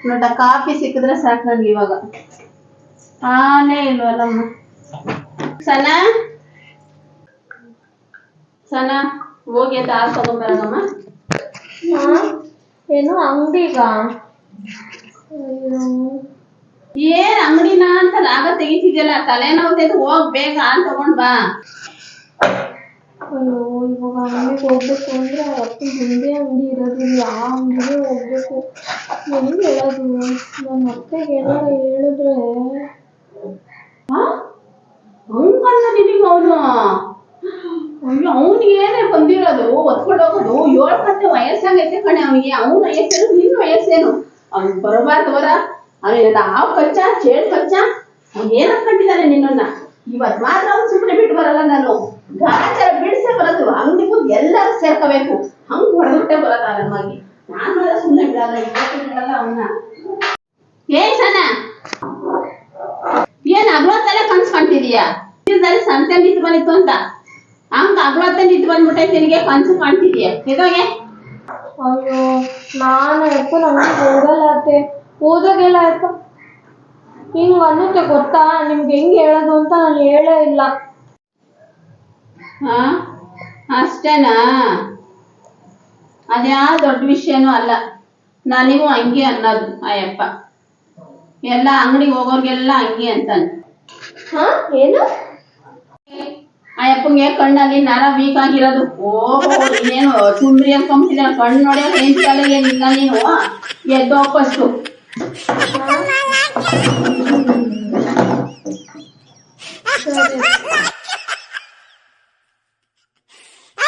ನೋಡ ಕಾಫಿ ಸಿಕ್ಕಿದ್ರೆ ಸಾಕು ನನ್ಗೆ ಇವಾಗ. ಆನೇ ಇಲ್ವಲ್ಲಮ್ಮ ಸನ? ಸನ ಹೋಗಿ ಅಂತ ಹಾಲು ತಗೊಂಬರಮ್ಮ ಏನು ಅಂಗಡಿಗ? ಏನ್ ಅಂಗಡಿನ ಅಂತ ಲಾಭ ತೆಗಿತಿದ್ಯಲ್ಲ ತಲೆನೋವು ಹೋಗ್ ಬೇಗ ಹಾಲು ತಗೊಂಡ್ ಬಾ. ಅಯ್ಯೋ ಇವಾಗ ಅಂಗ್ಡಿಗೆ ಹೋಗ್ಬೇಕು ಅಂದರೆ ಅವತ್ತು ಮುಂದೆ ಅಂಗಡಿ ಇರೋದು ಯಾವ ಅಂಗಡಿಗೆ ಹೋಗ್ಬೇಕು. ಹೆಂಗೆ ಹೇಳೋದು? ನಮ್ಮ ಅತ್ತೆಗೆ ಏನಾರ ಹೇಳಿದ್ರೆ. ಹಂಗಲ್ಲ ನಿನಗೆ ಅವನು? ಅಯ್ಯೋ ಅವ್ನಿಗೆ ಏನೇ ಬಂದಿರೋದು? ಒತ್ಕೊಂಡು ಹೋಗೋದು? ಏಳು ಕತ್ತೆ ವಯಸ್ಸಾಗೈತೆ ಕಣೆ ಅವನಿಗೆ. ಅವನ ವಯಸ್ಸೇನು ನಿನ್ನ ವಯಸ್ಸೇನು? ಅವ್ನು ಬರಬಾರ್ದು ಬರ ಅವನಿಗೆ ಹಾವು ಕಚ್ಚ ಚೇಳು ಕಚ್ಚ ಅವ್ನು ಏನ್ ಅನ್ಕೊಂಡಿದ್ದಾನೆ ನಿನ್ನನ್ನ? ಇವತ್ ಮಾತ್ರ ಅವ್ನು ಸುಮ್ಮನೆ ಬಿಟ್ಟು ಬರಲ್ಲ ನಾನು. ಸೇರ್ಕೋಬೇಕು ಹಂಗ್ ಹೊಡೆದ್ಬಿಟ್ಟೆ ಬರೋದ ಆರಾಮಾಗಿ ನಾನ್ ಮಾತ್ರ ಸುಮ್ಮನೆ ಬಿಡಲ್ಲ ಇವತ್ತು ಬಿಡಲ್ಲ ಅವನ್ನ. ಏ ಸಣ್ಣ ಏನ್ ಅಗ್ಲತ್ತಲ್ಲೇ ಕನ್ಸ್ ಕಾಣ್ತಿದೀಯಾ? ಸಂತೆ ನಿಂತು ಬಂದಿತ್ತು ಅಂತ. ಹಂಗ ಅಗ್ಲತ್ತೆ ನಿಂತು ಬಂದ್ಬಿಟ್ಟೈತೆ ನಿನಗೆ ಕನ್ಸು ಕಾಣ್ತಿದೀಯ? ಇದೋಗೆ ಅಯ್ಯೋ ನಾನು ಆಯ್ತು ನಮ್ಗೆ ಹೋಗಲ್ಲ ಅತ್ತೆ. ಓದೋಗೆಲ್ಲ ಆಯ್ತು. ಹಿಂಗ್ ಅನ್ನುತ್ತೆ ಗೊತ್ತಾ? ನಿಮ್ಗೆ ಹೆಂಗ್ ಹೇಳೋದು ಅಂತ ನಾನು ಹೇಳೇ ಇಲ್ಲ. ಹಾ? ಅಷ್ಟೇನಾ? ಅದ್ಯಾವ ದೊಡ್ಡ ವಿಷಯನೂ ಅಲ್ಲ. ನನಗೂ ಅಂಗಿ ಅನ್ನೋದು ಅಯ್ಯಪ್ಪ. ಎಲ್ಲ ಅಂಗಡಿಗೆ ಹೋಗೋರ್ಗೆಲ್ಲ ಅಂಗಿ ಅಂತಾನೆ. ಹಾ ಏನು? ಅಯ್ಯಪ್ಪಂಗೆ ಕಣ್ಣಲ್ಲಿ ನರ ವೀಕ್ ಆಗಿರೋದು ಓ ಇನ್ನೇನು ತುಂಬ್ರಿ ಅನ್ಕೊಂಬಿಟ್ಟಿದ ಕಣ್ಣು ನೋಡೋ ತಲೆಗೆ ಏನಿಲ್ಲ ನೀನು? ಎದ್ದು